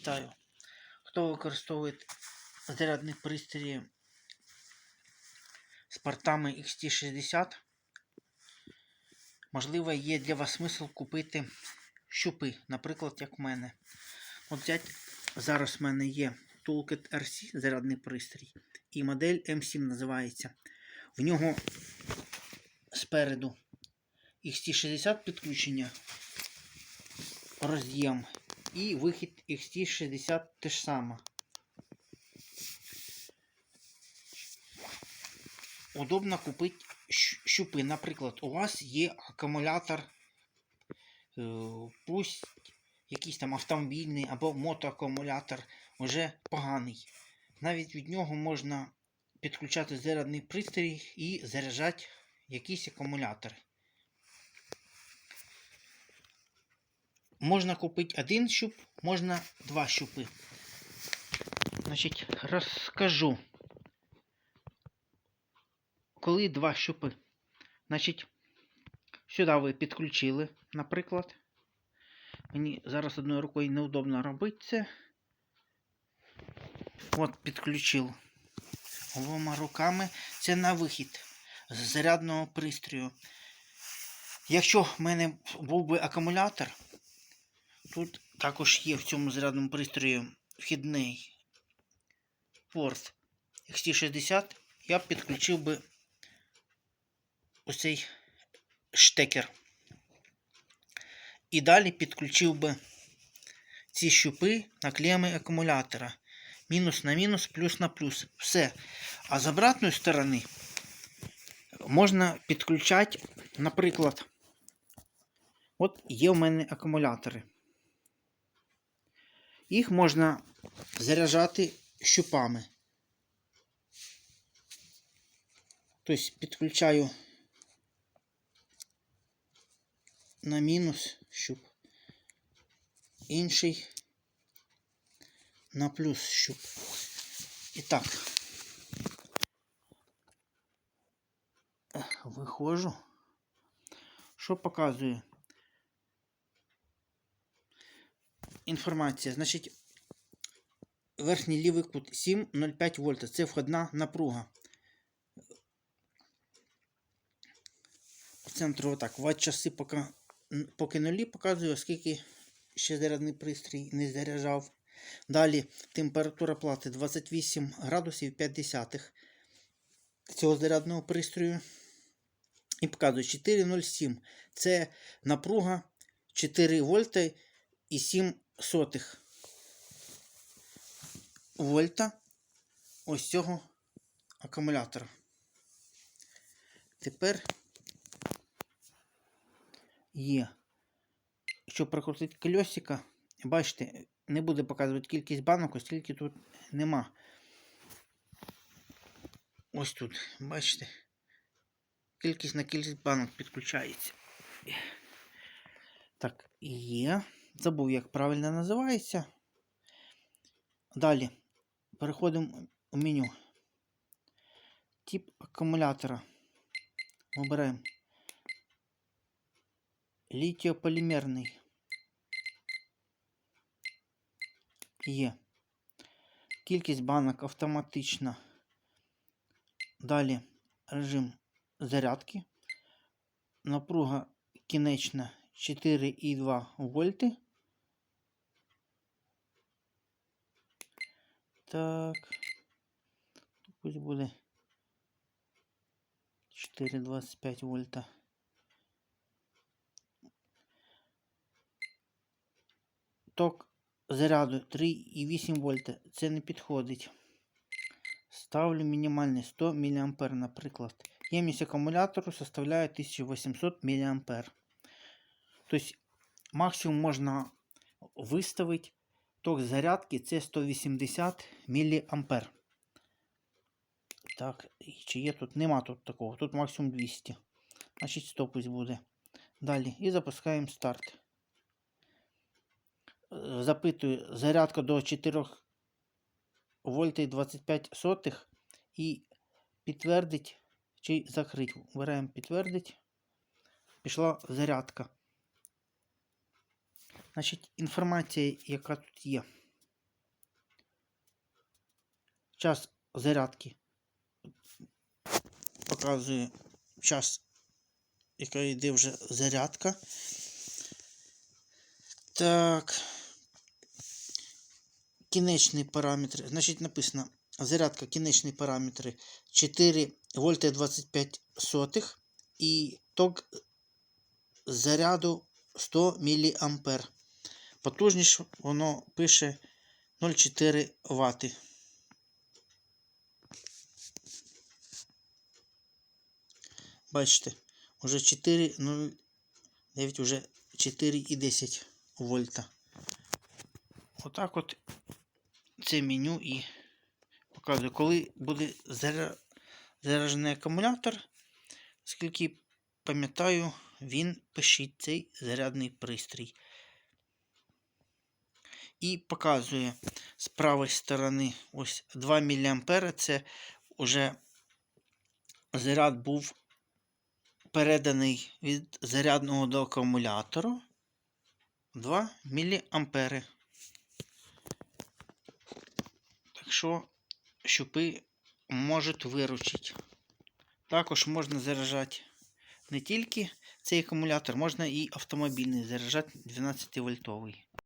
Вітаю. Хто використовує зарядні пристрої з портами XT60? Можливо, є для вас смисл купити щупи, наприклад, як в мене. От взять, зараз в мене є Toolkit RC зарядний пристрій. І модель M7 називається. В нього спереду XT60 підключення роз'єм і вихід XT60 те ж саме. Удобно купити щупи. Наприклад, у вас є акумулятор, е, пусть якийсь там автомобільний або мотоакумулятор вже поганий. Навіть від нього можна підключати зарядний пристрій і заряджати якісь акумулятори. Можна купити один щуп, можна два щупи. Значить, розкажу. Коли два щупи. Значить, сюди ви підключили, наприклад. Мені зараз одною рукою неудобно робити це. От, підключив обома руками. Це на вихід з зарядного пристрою. Якщо в мене був би акумулятор, Тут також є в цьому зарядному пристрої вхідний порт XT60. Я б підключив би оцей штекер. І далі підключив би ці щупи на клеми акумулятора. Мінус на мінус, плюс на плюс. Все. А з обратної сторони можна підключати, наприклад, от є в мене акумулятори. Їх можна заряджати щупами. Тобто підключаю на мінус щуп, інший на плюс щуп. І так, виходжу. Що показує? Інформація. Значить, верхній лівий кут 7,05 вольта. Це входна напруга. По центру отак. Ват часи поки, поки нулі показує, оскільки ще зарядний пристрій не заряджав. Далі температура плати 28 градусів 5 цього зарядного пристрою. І показує 4,07. Це напруга 4 вольта і 7 сотих вольта ось цього акумулятора. Тепер є. Щоб прокрутити колесика, бачите, не буде показувати кількість банок, оскільки тут нема. Ось тут, бачите, кількість на кількість банок підключається. Так, є. Забув, як правильно називається. Далі переходимо в меню. Тип акумулятора. Обираємо літіополімерний. Є. Кількість банок автоматична. Далі режим зарядки. Напруга кінечна 4,2 вольти. Так. Пусть буде 4,25 вольта. Ток заряду 3,8 вольта. Це не підходить. Ставлю мінімальний 100 мА, наприклад. Ємність акумулятору составляє 1800 мА. Тобто максимум можна виставити ток зарядки це 180 мА. Так, чи є тут? Нема тут такого. Тут максимум 200. Значить 100 пусть буде. Далі. І запускаємо старт. Е, Запитую зарядка до 4 вольт і 25 сотих і підтвердить чи закрить. Вибираємо підтвердить. Пішла зарядка. Значить, інформація, яка тут є. час зарядки. Показує час, яка йде вже зарядка. Так. Кінечні параметри. Значить, написано зарядка, кінечні параметри 4 вольти 25 сотих і ток заряду 100 мА. Потужність воно пише 0,4 Вт. Бачите, уже 4, 0, 9, уже 4,10 вольта. Отак от це меню і показує, коли буде заря- заряджений акумулятор, скільки пам'ятаю, він пишіть цей зарядний пристрій. І показує з правої сторони ось 2 мА. Це вже заряд був переданий від зарядного до акумулятору 2 мА. Так що щупи можуть виручити. Також можна заряджати не тільки цей акумулятор, можна і автомобільний заряджати 12 вольтовий.